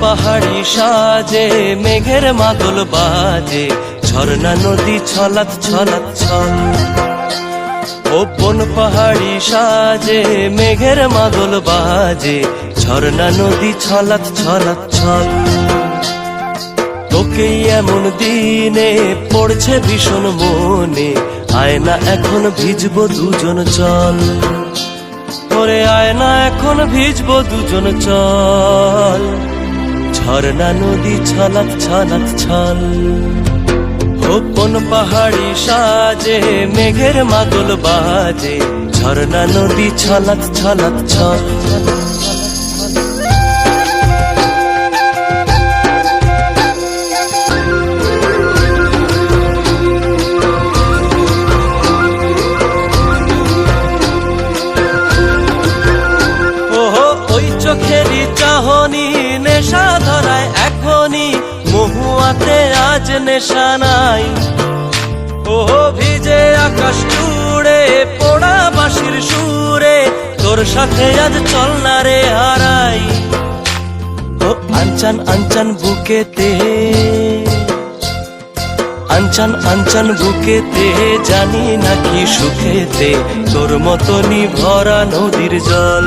পাহাড়ি সাজে, মেঘের মাদল বাজে, ঝর্ণা, নদী ছলাত ছলাত ছল। ও বন পাহাড়ি সাজে, মেঘের মাদল বাজে, ঝর্ণা, নদী ছলাত ছলাত ছল। তোকে এমন দিনে পড়ছে ভীষণ মনে, আয়না এখন ভিজবো দুজন চল। ভিজব ভিজবো দুজন চল? ঝর্ণা, নদী, ছলক ছলক, ছল। কোন পাহাড়ি সাজে, মেঘের মাদল বাজে। ঝর্ণা, নদী, ছলক ছলক, ছল। আজ নেশা নাই। ওহো, ভিজে আকাশ জুড়ে, পোড়া বাঁশির সুরে, তোর সাথে আজ চল না রে হারাই। ও, আনচান আনচান বুকেতে, আনচান আনচান বুকেতে, জানি নাকি সুখেতে, তোর মতনই ভরা নদীর জল।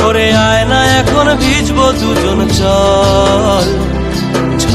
করে আয় না এখন ভিজবো দুজন চল।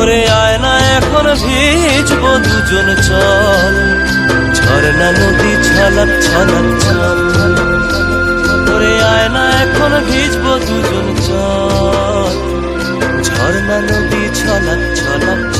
ওরে আয়না এখন ভিজব দুজন চল। ঝরনা নদী ছলাক ছলাক ছল। ওরে আয়না এখন ভিজব দুজন চল। ঝর্ণা নদী ছলাক ছলাক ছল